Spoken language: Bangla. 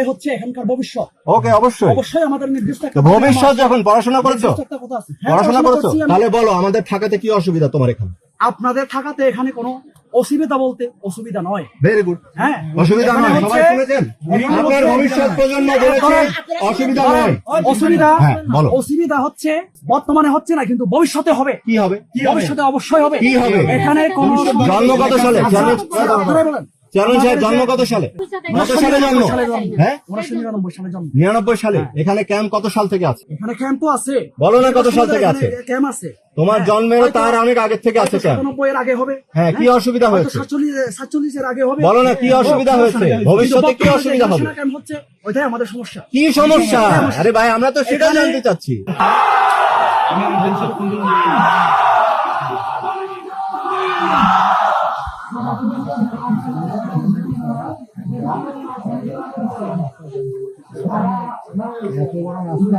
হচ্ছে এখানকার ভবিষ্যৎ। ওকে অবশ্যই। অবশ্যই আমাদের নির্দিষ্ট ভবিষ্যৎ যখন পড়াশোনা করেছ। হ্যাঁ, পড়াশোনা করেছ তাহলে বলো আমাদের থাকাতে কি অসুবিধা তোমার এখানে? আপনাদের থাকাতে এখানে কোনো অসুবিধা বলতে অসুবিধা নয়। ভেরি গুড হ্যাঁ। অসুবিধা নয় হচ্ছে- সবাই শুনেছেন? আপনার ভবিষ্যৎ প্রজন্ম বলেছে অসুবিধা নয়। অসুবিধা হ্যাঁ, বলো। অসুবিধা হচ্ছে বর্তমানে হচ্ছে না কিন্তু ভবিষ্যতে হবে। কি হবে? ভবিষ্যতে অবশ্যই হবে। কি হবে? এখানে কোন জন্ম কত সালে? চেয়ারম্যান সাহেব জন্ম কত সালে? কত সালে জন্ম? হ্যাঁ? নিরানব্বই সালে জন্ম। নিরানব্বই সালে? এখানে ক্যাম্প কত সাল থেকে আছে? এখানে আছে। বলো না কত সাল থেকে আছে। ক্যাম্প আছে। তোমার জন্মেরও তার অনেক আগের থেকে আছে ক্যাম্প এর আগে হবে। হ্যাঁ কি অসুবিধা হয়েছে? সাতচল্লিশ এর আগে হবে। বলো না কি অসুবিধা হয়েছে? ভবিষ্যতে কি অসুবিধা হবে? ওইটাই আমাদের সমস্যা। কি সমস্যা? আরে ভাই আমরা তো সেটা জানতে চাচ্ছি। এত বড় রাস্তা